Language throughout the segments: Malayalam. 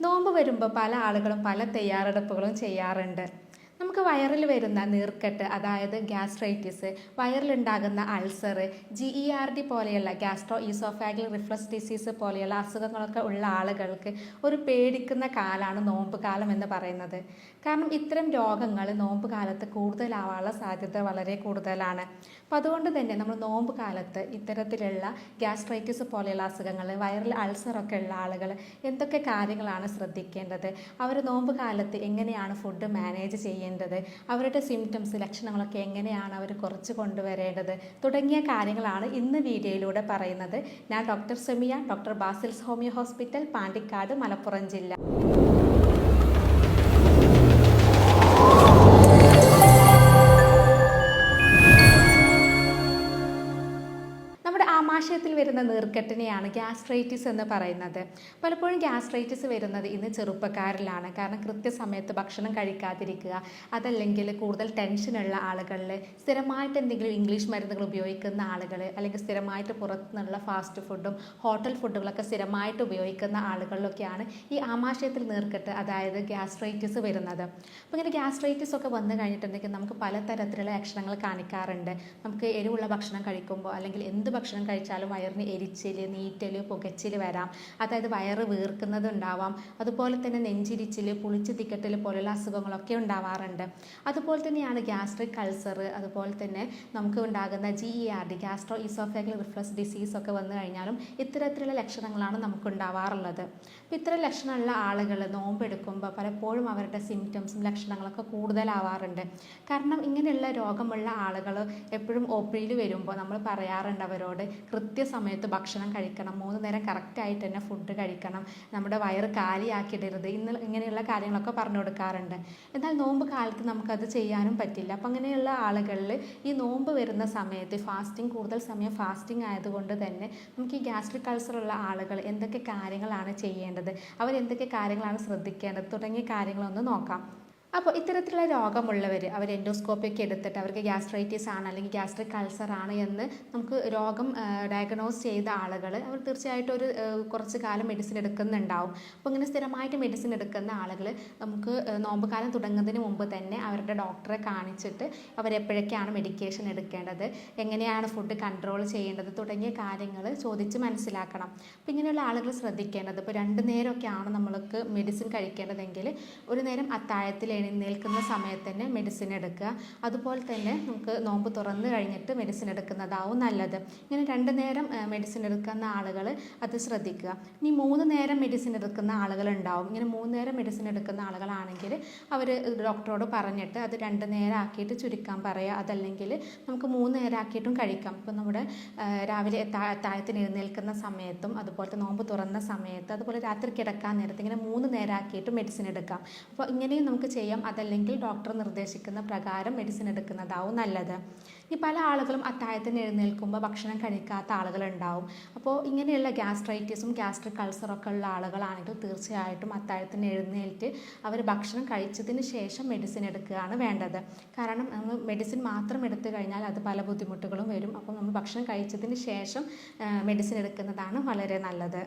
നോമ്പ് വരുമ്പോൾ പല ആളുകളും പല തയ്യാറെടുപ്പുകളും ചെയ്യാറുണ്ട്. നമുക്ക് വയറിൽ വരുന്ന നീർക്കെട്ട് അതായത് gastritis വയറിലുണ്ടാകുന്ന ulcer G E R D പോലെയുള്ള ഗ്യാസ്ട്രോ ഈസോഫാഗൽ റിഫ്ലക്സ് ഡിസീസ് പോലെയുള്ള അസുഖങ്ങളൊക്കെ ഉള്ള ആളുകൾക്ക് ഒരു പേടിക്കുന്ന കാലമാണ് നോമ്പ് കാലം എന്ന് പറയുന്നത്. കാരണം ഇത്തരം രോഗങ്ങൾ നോമ്പ് കാലത്ത് കൂടുതലാവാനുള്ള സാധ്യത വളരെ കൂടുതലാണ്. അപ്പോൾ അതുകൊണ്ട് തന്നെ നമ്മൾ നോമ്പ് കാലത്ത് ഇത്തരത്തിലുള്ള ഗ്യാസ്ട്രൈറ്റിസ് പോലെയുള്ള അസുഖങ്ങൾ വയറിൽ അൾസറൊക്കെ ഉള്ള ആളുകൾ എന്തൊക്കെ കാര്യങ്ങളാണ് ശ്രദ്ധിക്കേണ്ടത്? അവർ നോമ്പ് കാലത്ത് എങ്ങനെയാണ് ഫുഡ് മാനേജ് ചെയ്യേണ്ടത്? അവരുടെ സിംറ്റംസ് ലക്ഷണങ്ങളൊക്കെ എങ്ങനെയാണ് അവർ കുറച്ച് കൊണ്ടുവരേണ്ടത്? തുടങ്ങിയ കാര്യങ്ങളാണ് ഇന്ന് വീഡിയോയിലൂടെ പറയുന്നത്. ഞാൻ doctor Semiya doctor Basil's homeo hospital Pandikkad Malappuram ജില്ല. വരുന്ന നീർക്കെട്ടിനെയാണ് ഗ്യാസ്ട്രൈറ്റിസ് എന്ന് പറയുന്നത്. പലപ്പോഴും ഗ്യാസ്ട്രൈറ്റിസ് വരുന്നത് ഇന്ന് ചെറുപ്പക്കാരിലാണ്. കാരണം കൃത്യസമയത്ത് ഭക്ഷണം കഴിക്കാതിരിക്കുക അതല്ലെങ്കിൽ കൂടുതൽ ടെൻഷനുള്ള ആളുകളിൽ സ്ഥിരമായിട്ട് എന്തെങ്കിലും ഇംഗ്ലീഷ് മരുന്നുകൾ ഉപയോഗിക്കുന്ന ആളുകൾ അല്ലെങ്കിൽ സ്ഥിരമായിട്ട് പുറത്തുനിന്നുള്ള ഫാസ്റ്റ് ഫുഡും ഹോട്ടൽ ഫുഡുകളൊക്കെ സ്ഥിരമായിട്ട് ഉപയോഗിക്കുന്ന ആളുകളിലൊക്കെയാണ് ഈ ആമാശയത്തിൽ നീർക്കെട്ട് അതായത് ഗ്യാസ്ട്രൈറ്റിസ് വരുന്നത്. അപ്പോൾ ഇങ്ങനെ ഗ്യാസ്ട്രൈറ്റിസ് ഒക്കെ വന്നു കഴിഞ്ഞിട്ടുണ്ടെങ്കിൽ നമുക്ക് പലതരത്തിലുള്ള ലക്ഷണങ്ങൾ കാണിക്കാറുണ്ട്. നമുക്ക് എരിവുള്ള ഭക്ഷണം കഴിക്കുമ്പോൾ അല്ലെങ്കിൽ എന്ത് ഭക്ഷണം കഴിച്ചാലും വയറിന് എരിച്ചിൽ നീറ്റൽ പുകച്ചിൽ വരാം. അതായത് വയറ് വീർക്കുന്നത് ഉണ്ടാവാം അതുപോലെ തന്നെ നെഞ്ചിരിച്ചിൽ പുളിച്ച് തിക്കട്ടൽ പോലുള്ള അസുഖങ്ങളൊക്കെ ഉണ്ടാവാറുണ്ട്. അതുപോലെ തന്നെയാണ് ഗ്യാസ്ട്രിക് അൾസർ അതുപോലെ തന്നെ നമുക്ക് ഉണ്ടാകുന്ന G E R D gastro oesophageal reflux disease ഒക്കെ വന്നു കഴിഞ്ഞാലും ഇത്തരത്തിലുള്ള ലക്ഷണങ്ങളാണ് നമുക്ക് ഉണ്ടാവാറുള്ളത് അപ്പോൾ ഇത്തരം ലക്ഷണമുള്ള ആളുകൾ നോമ്പെടുക്കുമ്പോൾ പലപ്പോഴും അവരുടെ സിംറ്റംസും ലക്ഷണങ്ങളൊക്കെ കൂടുതലാവാറുണ്ട്. കാരണം ഇങ്ങനെയുള്ള രോഗമുള്ള ആളുകൾ എപ്പോഴും ഒ പിയിൽ വരുമ്പോൾ നമ്മൾ പറയാറുണ്ട് അവരോട് കൃത്യസമയത്ത് ഭക്ഷണം കഴിക്കണം. മൂന്ന് നേരം കറക്റ്റായിട്ട് തന്നെ ഫുഡ് കഴിക്കണം. നമ്മുടെ വയറ് കാലിയാക്കിയിടരുത്. ഇന്ന് ഇങ്ങനെയുള്ള കാര്യങ്ങളൊക്കെ പറഞ്ഞു കൊടുക്കാറുണ്ട്. എന്നാൽ നോമ്പ് കാലത്ത് നമുക്കത് ചെയ്യാനും പറ്റില്ല. അപ്പം അങ്ങനെയുള്ള ആളുകളിൽ ഈ നോമ്പ് വരുന്ന സമയത്ത് ഫാസ്റ്റിംഗ് കൂടുതൽ സമയം ഫാസ്റ്റിംഗ് ആയതുകൊണ്ട് തന്നെ നമുക്ക് ഈ ഗ്യാസ്ട്രിക് ഉള്ള ആളുകൾ എന്തൊക്കെ കാര്യങ്ങളാണ് ചെയ്യേണ്ടത്? അവരെന്തൊക്കെ കാര്യങ്ങളാണ് ശ്രദ്ധിക്കേണ്ടത്? തുടങ്ങിയ കാര്യങ്ങളൊന്ന് നോക്കാം. അപ്പോൾ ഇത്തരത്തിലുള്ള രോഗമുള്ളവർ അവർ എൻഡോസ്കോപ്പി ഒക്കെ എടുത്തിട്ട് അവർക്ക് ഗ്യാസ്ട്രൈറ്റിസ് ആണ് അല്ലെങ്കിൽ ഗ്യാസ്ട്രിക് അൾസർ ആണ് എന്ന് നമുക്ക് രോഗം ഡയഗ്നോസ് ചെയ്ത ആളുകൾ അവർ തീർച്ചയായിട്ടും ഒരു കുറച്ച് കാലം മെഡിസിൻ എടുക്കുന്നുണ്ടാവും. അപ്പോൾ ഇങ്ങനെ സ്ഥിരമായിട്ട് മെഡിസിൻ എടുക്കുന്ന ആളുകൾ നമുക്ക് നോമ്പ് കാലം തുടങ്ങുന്നതിന് മുമ്പ് തന്നെ അവരുടെ ഡോക്ടറെ കാണിച്ചിട്ട് അവരെപ്പോഴൊക്കെയാണ് മെഡിക്കേഷൻ എടുക്കേണ്ടത് എങ്ങനെയാണ് ഫുഡ് കൺട്രോൾ ചെയ്യേണ്ടത് തുടങ്ങിയ കാര്യങ്ങൾ ചോദിച്ച് മനസ്സിലാക്കണം. അപ്പോൾ ഇങ്ങനെയുള്ള ആളുകൾ ശ്രദ്ധിക്കേണ്ടത്. ഇപ്പോൾ രണ്ട് നേരമൊക്കെയാണ് നമ്മൾക്ക് മെഡിസിൻ കഴിക്കേണ്ടതെങ്കിൽ ഒരു നേരം അത്താഴത്തിൽ എഴുന്നേൽക്കുന്ന സമയത്ത് തന്നെ മെഡിസിൻ എടുക്കുക. അതുപോലെ തന്നെ നമുക്ക് നോമ്പ് തുറന്നു കഴിഞ്ഞിട്ട് മെഡിസിൻ എടുക്കുന്നതാവും നല്ലത്. ഇങ്ങനെ രണ്ട് നേരം മെഡിസിൻ എടുക്കുന്ന ആളുകൾ അത് ശ്രദ്ധിക്കുക. ഇനി മൂന്ന് നേരം മെഡിസിൻ എടുക്കുന്ന ആളുകളുണ്ടാവും. ഇങ്ങനെ മൂന്ന് നേരം മെഡിസിൻ എടുക്കുന്ന ആളുകളാണെങ്കിൽ അവർ ഡോക്ടറോട് പറഞ്ഞിട്ട് അത് രണ്ട് നേരം ആക്കിയിട്ട് ചുരുക്കാൻ പറയുക അതല്ലെങ്കിൽ നമുക്ക് മൂന്ന് നേരം ആക്കിയിട്ടും കഴിക്കാം. ഇപ്പം നമ്മുടെ രാവിലെ താ- അത്താഴത്തിന് എഴുന്നേൽക്കുന്ന സമയത്തും അതുപോലെ നോമ്പ് തുറന്ന സമയത്ത് അതുപോലെ രാത്രി കിടക്കാൻ നേരത്ത് ഇങ്ങനെ മൂന്ന് നേരം ആക്കിയിട്ട് മെഡിസിൻ എടുക്കാം. അപ്പോൾ ഇങ്ങനെയും നമുക്ക് ചെയ്യാം. അതല്ലെങ്കിൽ ഡോക്ടർ നിർദ്ദേശിക്കുന്ന പ്രകാരം മെഡിസിൻ എടുക്കുന്നതാവും നല്ലത്. ഈ പല ആളുകളും അത്താഴത്തിന് എഴുന്നേൽക്കുമ്പോൾ ഭക്ഷണം കഴിക്കാത്ത ആളുകളുണ്ടാവും. അപ്പോൾ ഇങ്ങനെയുള്ള ഗ്യാസ്ട്രൈറ്റിസും ഗ്യാസ്ട്രിക് അൾസറൊക്കെ ഉള്ള ആളുകളാണെങ്കിൽ തീർച്ചയായിട്ടും അത്താഴത്തിന് എഴുന്നേൽറ്റ് അവർ ഭക്ഷണം കഴിച്ചതിന് ശേഷം മെഡിസിൻ എടുക്കുകയാണ് വേണ്ടത്. കാരണം നമ്മൾ മെഡിസിൻ മാത്രം എടുത്തു കഴിഞ്ഞാൽ അത് പല ബുദ്ധിമുട്ടുകളും വരും. അപ്പോൾ നമ്മൾ ഭക്ഷണം കഴിച്ചതിന് ശേഷം മെഡിസിൻ എടുക്കുന്നതാണ് വളരെ നല്ലത്.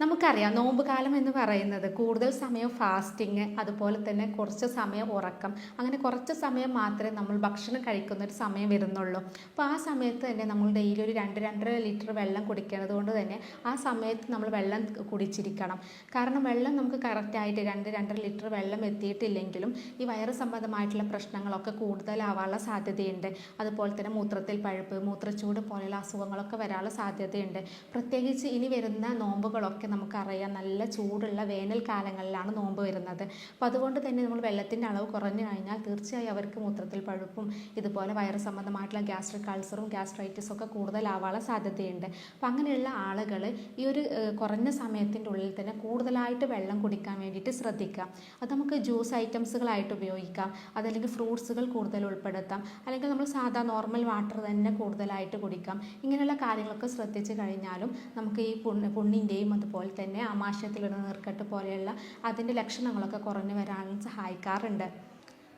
നമുക്കറിയാം നോമ്പ് കാലം എന്ന് പറയുന്നത് കൂടുതൽ സമയം ഫാസ്റ്റിങ് അതുപോലെ തന്നെ കുറച്ച് സമയം ഉറക്കം. അങ്ങനെ കുറച്ച് സമയം മാത്രമേ നമ്മൾ ഭക്ഷണം കഴിക്കുന്ന ഒരു സമയം വരുന്നുള്ളൂ. അപ്പോൾ ആ സമയത്ത് തന്നെ നമ്മൾ ഡെയിലി ഒരു രണ്ട് രണ്ടര ലിറ്റർ വെള്ളം കുടിക്കുന്നത് കൊണ്ട് തന്നെ ആ സമയത്ത് നമ്മൾ വെള്ളം കുടിച്ചിരിക്കണം. കാരണം വെള്ളം നമുക്ക് കറക്റ്റായിട്ട് രണ്ട് രണ്ടര ലിറ്റർ വെള്ളം എത്തിയിട്ടില്ലെങ്കിലും ഈ വയറ് സംബന്ധമായിട്ടുള്ള പ്രശ്നങ്ങളൊക്കെ കൂടുതലാവാനുള്ള സാധ്യതയുണ്ട്. അതുപോലെ തന്നെ മൂത്രത്തിൽ പഴുപ്പ് മൂത്രച്ചൂട് പോലെയുള്ള അസുഖങ്ങളൊക്കെ വരാനുള്ള സാധ്യതയുണ്ട്. പ്രത്യേകിച്ച് ഇനി വരുന്ന നോമ്പുകളൊക്കെ നമുക്കറിയാം. നല്ല ചൂടുള്ള വേനൽ കാലങ്ങളിലാണ് നോമ്പ് വരുന്നത്. അപ്പോൾ അതുകൊണ്ട് തന്നെ നമ്മൾ വെള്ളത്തിന്റെ അളവ് കുറഞ്ഞു കഴിഞ്ഞാൽ തീർച്ചയായും അവർക്ക് മൂത്രത്തിൽ പഴുപ്പും ഇതുപോലെ വയറ് സംബന്ധമായിട്ടുള്ള ഗ്യാസ്ട്രിക് അൾസറും ഗ്യാസ്ട്രൈറ്റിസും ഒക്കെ കൂടുതലാവാനുള്ള സാധ്യതയുണ്ട്. അപ്പോൾ അങ്ങനെയുള്ള ആളുകൾ ഈ ഒരു കുറഞ്ഞ സമയത്തിന്റെ ഉള്ളിൽ തന്നെ കൂടുതലായിട്ട് വെള്ളം കുടിക്കാൻ വേണ്ടിയിട്ട് ശ്രദ്ധിക്കുക അത് നമുക്ക് ജ്യൂസ് ഐറ്റംസുകളായിട്ട് ഉപയോഗിക്കാം. അതല്ലെങ്കിൽ ഫ്രൂട്ട്സുകൾ കൂടുതൽ ഉൾപ്പെടുത്താം. അല്ലെങ്കിൽ നമ്മൾ സാധാ നോർമൽ വാട്ടർ തന്നെ കൂടുതലായിട്ട് കുടിക്കാം. ഇങ്ങനെയുള്ള കാര്യങ്ങളൊക്കെ ശ്രദ്ധിച്ചു കഴിഞ്ഞാലും നമുക്ക് ഈ പുണ്ണ് പുണ്ണിന്റെയും അതുപോലെ തന്നെ ആമാശയത്തിലുള്ള നീർക്കെട്ട് പോലെയുള്ള അതിന്റെ ലക്ഷണങ്ങളൊക്കെ കുറഞ്ഞു വരാനും സഹായിക്കാറുണ്ട്.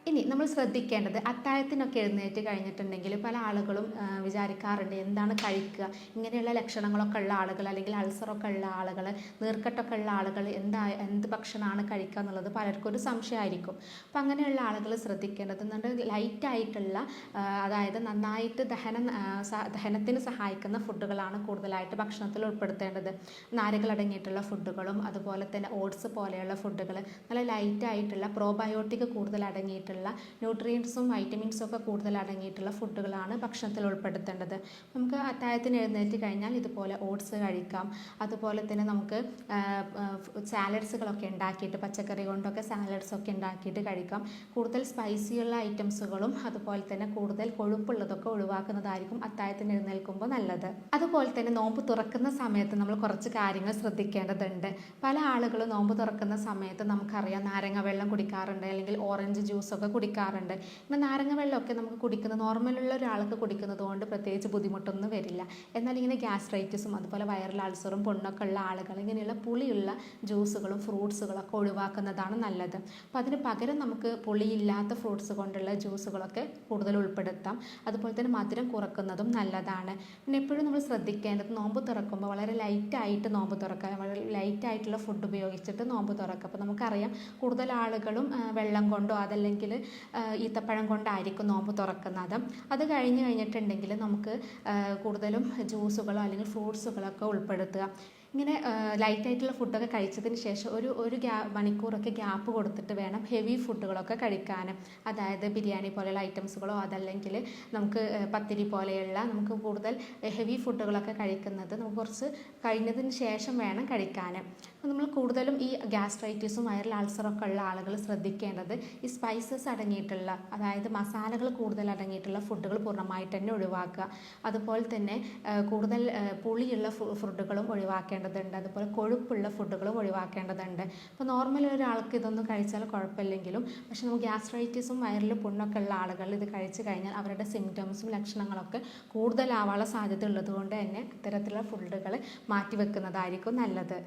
ഇനി നമ്മൾ ശ്രദ്ധിക്കേണ്ടത് അത്താഴത്തിനൊക്കെ എഴുന്നേറ്റ് കഴിഞ്ഞിട്ടുണ്ടെങ്കിൽ പല ആളുകളും വിചാരിക്കാറുണ്ട് എന്താണ് കഴിക്കുക. ഇങ്ങനെയുള്ള ലക്ഷണങ്ങളൊക്കെ ഉള്ള ആളുകൾ അല്ലെങ്കിൽ അൾസറൊക്കെ ഉള്ള ആളുകൾ നീർക്കെട്ടൊക്കെ ഉള്ള ആളുകൾ എന്താ എന്ത് ഭക്ഷണമാണ് കഴിക്കുക എന്നുള്ളത് പലർക്കും ഒരു സംശയമായിരിക്കും. അപ്പം അങ്ങനെയുള്ള ആളുകൾ ശ്രദ്ധിക്കേണ്ടത് നല്ല ലൈറ്റായിട്ടുള്ള അതായത് നന്നായിട്ട് ദഹനം ദഹനത്തിന് സഹായിക്കുന്ന ഫുഡുകളാണ് കൂടുതലായിട്ട് ഭക്ഷണത്തിൽ ഉൾപ്പെടുത്തേണ്ടത്. നാരുകളടങ്ങിയിട്ടുള്ള ഫുഡുകളും അതുപോലെ തന്നെ ഓട്സ് പോലെയുള്ള ഫുഡുകൾ നല്ല ലൈറ്റായിട്ടുള്ള പ്രോബയോട്ടിക് കൂടുതൽ അടങ്ങിയിട്ടുള്ള ന്യൂട്രിയൻസും വൈറ്റമിൻസും ഒക്കെ കൂടുതൽ അടങ്ങിയിട്ടുള്ള ഫുഡുകളാണ് ഭക്ഷണത്തിൽ ഉൾപ്പെടുത്തേണ്ടത്. നമുക്ക് അത്താഴത്തിന് എഴുന്നേറ്റ് കഴിഞ്ഞാൽ ഇതുപോലെ ഓട്സ് കഴിക്കാം. അതുപോലെ തന്നെ നമുക്ക് സാലഡ്സുകളൊക്കെ ഉണ്ടാക്കിയിട്ട് പച്ചക്കറി കൊണ്ടൊക്കെ സാലഡ്സൊക്കെ ഉണ്ടാക്കിയിട്ട് കഴിക്കാം. കൂടുതൽ സ്പൈസിയുള്ള ഐറ്റംസുകളും അതുപോലെ തന്നെ കൂടുതൽ കൊഴുപ്പുള്ളതൊക്കെ ഒഴിവാക്കുന്നതായിരിക്കും അത്താഴത്തിന് എഴുന്നേൽക്കുമ്പോൾ നല്ലത്. അതുപോലെ തന്നെ നോമ്പ് തുറക്കുന്ന സമയത്ത് നമ്മൾ കുറച്ച് കാര്യങ്ങൾ ശ്രദ്ധിക്കേണ്ടതുണ്ട്. പല ആളുകളും നോമ്പ് തുറക്കുന്ന സമയത്ത് നമുക്കറിയാം നാരങ്ങ വെള്ളം കുടിക്കാറുണ്ട് അല്ലെങ്കിൽ ഓറഞ്ച് ജ്യൂസൊക്കെ കുടിക്കാറുണ്ട്. ഇപ്പം നാരങ്ങ വെള്ളമൊക്കെ നമുക്ക് കുടിക്കുന്നത് നോർമലുള്ള ഒരാൾക്ക് കുടിക്കുന്നത് കൊണ്ട് പ്രത്യേകിച്ച് ബുദ്ധിമുട്ടൊന്നും വരില്ല. എന്നാൽ ഇങ്ങനെ ഗ്യാസ്ട്രൈറ്റിസും അതുപോലെ വൈറൽ അൾസറും പൊണ്ണൊക്കെ ഉള്ള ആളുകൾ ഇങ്ങനെയുള്ള പുളിയുള്ള ജ്യൂസുകളും ഫ്രൂട്ട്സുകളൊക്കെ ഒഴിവാക്കുന്നതാണ് നല്ലത്. അപ്പോൾ അതിന് പകരം നമുക്ക് പുളിയില്ലാത്ത ഫ്രൂട്ട്സ് കൊണ്ടുള്ള ജ്യൂസുകളൊക്കെ കൂടുതൽ ഉൾപ്പെടുത്താം. അതുപോലെ തന്നെ മധുരം കുറക്കുന്നതും നല്ലതാണ്. പിന്നെ എപ്പോഴും നമ്മൾ ശ്രദ്ധിക്കേണ്ടത് നോമ്പ് തുറക്കുമ്പോൾ വളരെ ലൈറ്റായിട്ട് നോമ്പ് തുറക്കുക വളരെ ലൈറ്റായിട്ടുള്ള ഫുഡ് ഉപയോഗിച്ചിട്ട് നോമ്പ് തുറക്കുക. അപ്പോൾ നമുക്കറിയാം കൂടുതൽ ആളുകളും വെള്ളം കൊണ്ടോ അതല്ലെങ്കിൽ ഈത്തപ്പഴം കൊണ്ടായിരിക്കും നോമ്പ് തുറക്കുന്നത്. അത് കഴിഞ്ഞ് കഴിഞ്ഞിട്ടുണ്ടെങ്കിൽ നമുക്ക് കൂടുതലും ജ്യൂസുകളോ അല്ലെങ്കിൽ ഫ്രൂട്ട്സുകളൊക്കെ ഉൾപ്പെടുത്തുക. ഇങ്ങനെ ലൈറ്റായിട്ടുള്ള ഫുഡൊക്കെ കഴിച്ചതിന് ശേഷം ഒരു ഒരു ഗ്യാ മണിക്കൂറൊക്കെ ഗ്യാപ്പ് കൊടുത്തിട്ട് വേണം ഹെവി ഫുഡുകളൊക്കെ കഴിക്കാൻ അതായത് ബിരിയാണി പോലെയുള്ള ഐറ്റംസുകളോ അതല്ലെങ്കിൽ നമുക്ക് പത്തിരി പോലെയുള്ള നമുക്ക് കൂടുതൽ ഹെവി ഫുഡുകളൊക്കെ കഴിക്കുന്നത് നമുക്ക് കുറച്ച് കഴിഞ്ഞതിന് ശേഷം വേണം കഴിക്കാൻ നമ്മൾ കൂടുതലും ഈ ഗ്യാസ്ട്രൈറ്റിസും വയറിൽ അൾസറൊക്കെ ഉള്ള ആളുകൾ ശ്രദ്ധിക്കേണ്ടത് ഈ സ്പൈസസ് അടങ്ങിയിട്ടുള്ള അതായത് മസാലകൾ കൂടുതൽ അടങ്ങിയിട്ടുള്ള ഫുഡുകൾ പൂർണമായിട്ട് തന്നെ ഒഴിവാക്കുക. അതുപോലെ തന്നെ കൂടുതൽ പുളിയുള്ള ഫുഡുകളും ഒഴിവാക്കേണ്ടതുണ്ട്. അതുപോലെ കൊഴുപ്പുള്ള ഫുഡുകളും ഒഴിവാക്കേണ്ടതുണ്ട്. അപ്പോൾ നോർമൽ ഒരാൾക്ക് ഇതൊന്നും കഴിച്ചാൽ കുഴപ്പമില്ലെങ്കിലും പക്ഷെ നമുക്ക് ഗ്യാസ്ട്രൈറ്റിസും വയറിൽ പുണ്ണൊക്കെ ഉള്ള ആളുകൾ ഇത് കഴിച്ചു കഴിഞ്ഞാൽ അവരുടെ സിംറ്റംസും ലക്ഷണങ്ങളൊക്കെ കൂടുതലാവാനുള്ള സാധ്യത ഉള്ളതുകൊണ്ട് തന്നെ ഇത്തരത്തിലുള്ള ഫുഡുകൾ മാറ്റി വെക്കുന്നതായിരിക്കും നല്ലത്.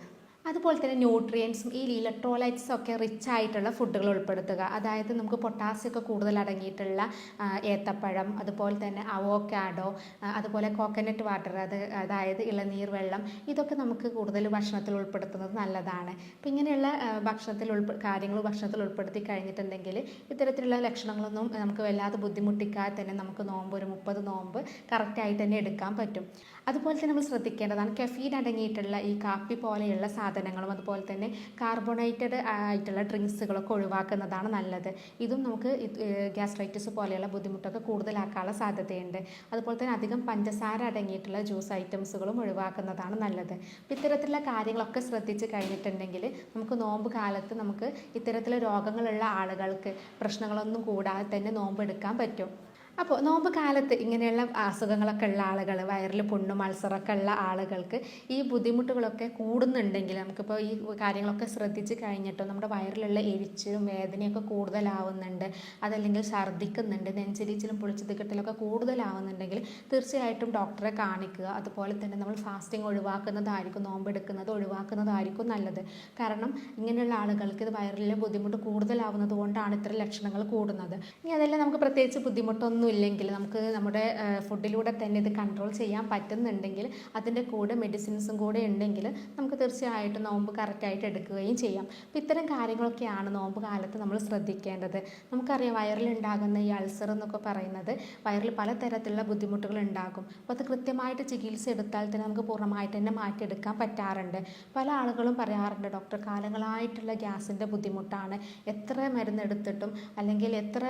അതുപോലെ തന്നെ ന്യൂട്രിയൻസും ഈ ഇലക്ട്രോലൈറ്റ്സും ഒക്കെ റിച്ച് ആയിട്ടുള്ള ഫുഡുകൾ ഉൾപ്പെടുത്തുക. അതായത് നമുക്ക് പൊട്ടാസ്യം ഒക്കെ കൂടുതൽ അടങ്ങിയിട്ടുള്ള ഏത്തപ്പഴം അതുപോലെ തന്നെ അവോക്കാഡോ അതുപോലെ കോക്കനട്ട് വാട്ടർ അത് അതായത് ഇളനീർ വെള്ളം ഇതൊക്കെ നമുക്ക് കൂടുതൽ ഭക്ഷണത്തിൽ ഉൾപ്പെടുത്തുന്നത് നല്ലതാണ്. അപ്പം ഇങ്ങനെയുള്ള ഭക്ഷണത്തിൽ ഉൾപ്പെ കാര്യങ്ങൾ ഭക്ഷണത്തിൽ ഉൾപ്പെടുത്തി കഴിഞ്ഞിട്ടുണ്ടെങ്കിൽ ഇത്തരത്തിലുള്ള ലക്ഷണങ്ങളൊന്നും നമുക്ക് വല്ലാതെ ബുദ്ധിമുട്ടിക്കാതെ തന്നെ നമുക്ക് നോമ്പ് ഒരു മുപ്പത് നോമ്പ് കറക്റ്റായിട്ട് തന്നെ എടുക്കാൻ പറ്റും. അതുപോലെ തന്നെ നമ്മൾ ശ്രദ്ധിക്കേണ്ടതാണ് കഫീൻ അടങ്ങിയിട്ടുള്ള ഈ കാപ്പി പോലെയുള്ള സാധനങ്ങളും അതുപോലെ തന്നെ കാർബണേറ്റഡ് ആയിട്ടുള്ള ഡ്രിങ്ക്സുകളൊക്കെ ഒഴിവാക്കുന്നതാണ് നല്ലത്. ഇതും നമുക്ക് ഗ്യാസ്ട്രൈറ്റിസ് പോലെയുള്ള ബുദ്ധിമുട്ടൊക്കെ കൂടുതലാക്കാനുള്ള സാധ്യതയുണ്ട്. അതുപോലെ തന്നെ അധികം പഞ്ചസാര അടങ്ങിയിട്ടുള്ള ജ്യൂസ് ഐറ്റംസുകളും ഒഴിവാക്കുന്നതാണ് നല്ലത്. അപ്പം ഇത്തരത്തിലുള്ള കാര്യങ്ങളൊക്കെ ശ്രദ്ധിച്ച് കഴിഞ്ഞിട്ടുണ്ടെങ്കിൽ നമുക്ക് നോമ്പ് കാലത്ത് നമുക്ക് ഇത്തരത്തിലുള്ള രോഗങ്ങളുള്ള ആളുകൾക്ക് പ്രശ്നങ്ങളൊന്നും കൂടാതെ തന്നെ നോമ്പ് എടുക്കാൻ പറ്റും. അപ്പോൾ നോമ്പ് കാലത്ത് ഇങ്ങനെയുള്ള അസുഖങ്ങളൊക്കെ ഉള്ള ആളുകൾ വയറിൽ പുണ്ണ് അൾസറൊക്കെ ഉള്ള ആളുകൾക്ക് ഈ ബുദ്ധിമുട്ടുകളൊക്കെ കൂടുന്നുണ്ടെങ്കിൽ നമുക്കിപ്പോൾ ഈ കാര്യങ്ങളൊക്കെ ശ്രദ്ധിച്ച് കഴിഞ്ഞിട്ടോ നമ്മുടെ വയറിലുള്ള എരിച്ചിലും വേദനയൊക്കെ കൂടുതലാവുന്നുണ്ട് അതല്ലെങ്കിൽ ഛർദ്ദിക്കുന്നുണ്ട് നെഞ്ചിരിച്ചിലും പൊളിച്ചത് കിട്ടലൊക്കെ കൂടുതലാവുന്നുണ്ടെങ്കിൽ തീർച്ചയായിട്ടും ഡോക്ടറെ കാണിക്കുക. അതുപോലെ തന്നെ നമ്മൾ ഫാസ്റ്റിംഗ് ഒഴിവാക്കുന്നതായിരിക്കും നോമ്പെടുക്കുന്നത് ഒഴിവാക്കുന്നതായിരിക്കും നല്ലത്. കാരണം ഇങ്ങനെയുള്ള ആളുകൾക്ക് ഇത് വയറിലെ ബുദ്ധിമുട്ട് കൂടുതലാവുന്നത് കൊണ്ടാണ് ഇത്തരം ലക്ഷണങ്ങൾ കൂടുന്നത്. ഇനി അതെല്ലാം നമുക്ക് പ്രത്യേകിച്ച് ബുദ്ധിമുട്ടൊന്നും ഇല്ലെങ്കിൽ നമുക്ക് നമ്മുടെ ഫുഡിലൂടെ തന്നെ ഇത് കൺട്രോൾ ചെയ്യാൻ പറ്റുന്നുണ്ടെങ്കിൽ അതിന്റെ കൂടെ മെഡിസിൻസും കൂടെ ഉണ്ടെങ്കിൽ നമുക്ക് തീർച്ചയായിട്ടും നോമ്പ് കറക്റ്റായിട്ട് എടുക്കുകയും ചെയ്യാം. അപ്പോൾ ഇത്തരം കാര്യങ്ങളൊക്കെയാണ് നോമ്പ് കാലത്ത് നമ്മൾ ശ്രദ്ധിക്കേണ്ടത്. നമുക്കറിയാം വയറിലുണ്ടാകുന്ന ഈ അൾസർ എന്നൊക്കെ പറയുന്നത് വയറിൽ പലതരത്തിലുള്ള ബുദ്ധിമുട്ടുകൾ ഉണ്ടാകും. അപ്പോൾ അത് കൃത്യമായിട്ട് ചികിത്സ എടുത്താൽ തന്നെ നമുക്ക് പൂർണമായിട്ട് തന്നെ മാറ്റിയെടുക്കാൻ പറ്റാറുണ്ട്. പല ആളുകളും പറയാറുണ്ട് ഡോക്ടർ കാലങ്ങളായിട്ടുള്ള ഗ്യാസിന്റെ ബുദ്ധിമുട്ടാണ്. എത്ര മരുന്നെടുത്തിട്ടും അല്ലെങ്കിൽ എത്ര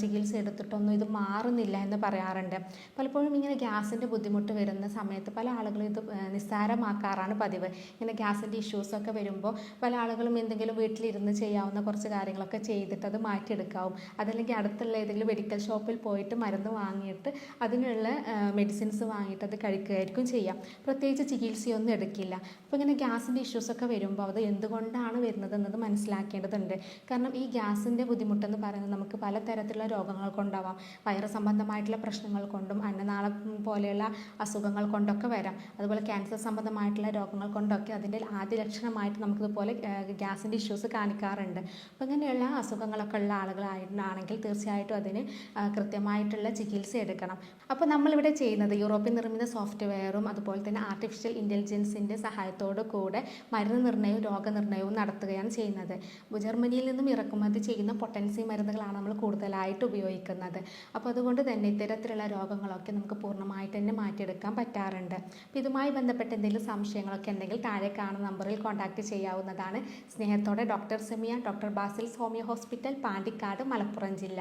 ചികിത്സ എടുത്തിട്ടൊന്നും ഇത് മാറുന്നില്ല എന്ന് പറയാറുണ്ട്. പലപ്പോഴും ഇങ്ങനെ ഗ്യാസിന്റെ ബുദ്ധിമുട്ട് വരുന്ന സമയത്ത് പല ആളുകളും ഇത് നിസ്സാരമാക്കാറാണ് പതിവ്. ഇങ്ങനെ ഗ്യാസിന്റെ ഇഷ്യൂസൊക്കെ വരുമ്പോൾ പല ആളുകളും എന്തെങ്കിലും വീട്ടിലിരുന്ന് ചെയ്യാവുന്ന കുറച്ച് കാര്യങ്ങളൊക്കെ ചെയ്തിട്ട് അത് മാറ്റിയെടുക്കാവും. അതല്ലെങ്കിൽ അടുത്തുള്ള ഏതെങ്കിലും മെഡിക്കൽ ഷോപ്പിൽ പോയിട്ട് മരുന്ന് വാങ്ങിയിട്ട് അതിനുള്ള മെഡിസിൻസ് വാങ്ങിയിട്ട് അത് കഴിക്കുകയായിരിക്കും ചെയ്യാം. പ്രത്യേകിച്ച് ചികിത്സയൊന്നും എടുക്കില്ല. അപ്പോൾ ഇങ്ങനെ ഗ്യാസിന്റെ ഇഷ്യൂസൊക്കെ വരുമ്പോൾ അത് എന്തുകൊണ്ടാണ് വരുന്നത് എന്നത് മനസ്സിലാക്കേണ്ടതുണ്ട്. കാരണം ഈ ഗ്യാസിന്റെ ബുദ്ധിമുട്ടെന്ന് പറയുന്നത് നമുക്ക് പലതരത്തിലുള്ള രോഗങ്ങൾ കൊണ്ടാവാം. വയറ് സംബന്ധമായിട്ടുള്ള പ്രശ്നങ്ങൾ കൊണ്ടും അന്നനാളം പോലെയുള്ള അസുഖങ്ങൾ കൊണ്ടൊക്കെ വരാം. അതുപോലെ ക്യാൻസർ സംബന്ധമായിട്ടുള്ള രോഗങ്ങൾ കൊണ്ടൊക്കെ അതിന്റെ ആദ്യ ലക്ഷണമായിട്ട് നമുക്കിതുപോലെ ഗ്യാസിന്റെ ഇഷ്യൂസ് കാണിക്കാറുണ്ട്. അപ്പോൾ ഇങ്ങനെയുള്ള അസുഖങ്ങളൊക്കെ ഉള്ള ആളുകളായിരുന്നാണെങ്കിൽ തീർച്ചയായിട്ടും അതിന് കൃത്യമായിട്ടുള്ള ചികിത്സ എടുക്കണം. അപ്പോൾ നമ്മളിവിടെ ചെയ്യുന്നത് യൂറോപ്യൻ നിർമ്മിത സോഫ്റ്റ്വെയറും അതുപോലെ തന്നെ ആർട്ടിഫിഷ്യൽ ഇന്റലിജൻസിന്റെ സഹായത്തോടു കൂടെ മരുന്ന് നിർണയവും രോഗനിർണയവും നടത്തുകയാണ് ചെയ്യുന്നത്. ജർമ്മനിയിൽ നിന്നും ഇറക്കുമതി ചെയ്യുന്ന പൊട്ടൻസി മരുന്നുകളാണ് നമ്മൾ കൂടുതലായിട്ട് ഉപയോഗിക്കുന്നത്. അപ്പോൾ അതുകൊണ്ട് തന്നെ ഇത്തരത്തിലുള്ള രോഗങ്ങളൊക്കെ നമുക്ക് പൂർണമായിട്ട് തന്നെ മാറ്റിയെടുക്കാൻ പറ്റാറുണ്ട്. അപ്പോൾ ഇതുമായി ബന്ധപ്പെട്ട് എന്തെങ്കിലും സംശയങ്ങളൊക്കെ ഉണ്ടെങ്കിൽ താഴെ കാണുന്ന നമ്പറിൽ കോൺടാക്റ്റ് ചെയ്യാവുന്നതാണ്. സ്നേഹത്തോടെ doctor Semiya doctor Basil's homeo hospital Pandikkad Malappuram ജില്ല.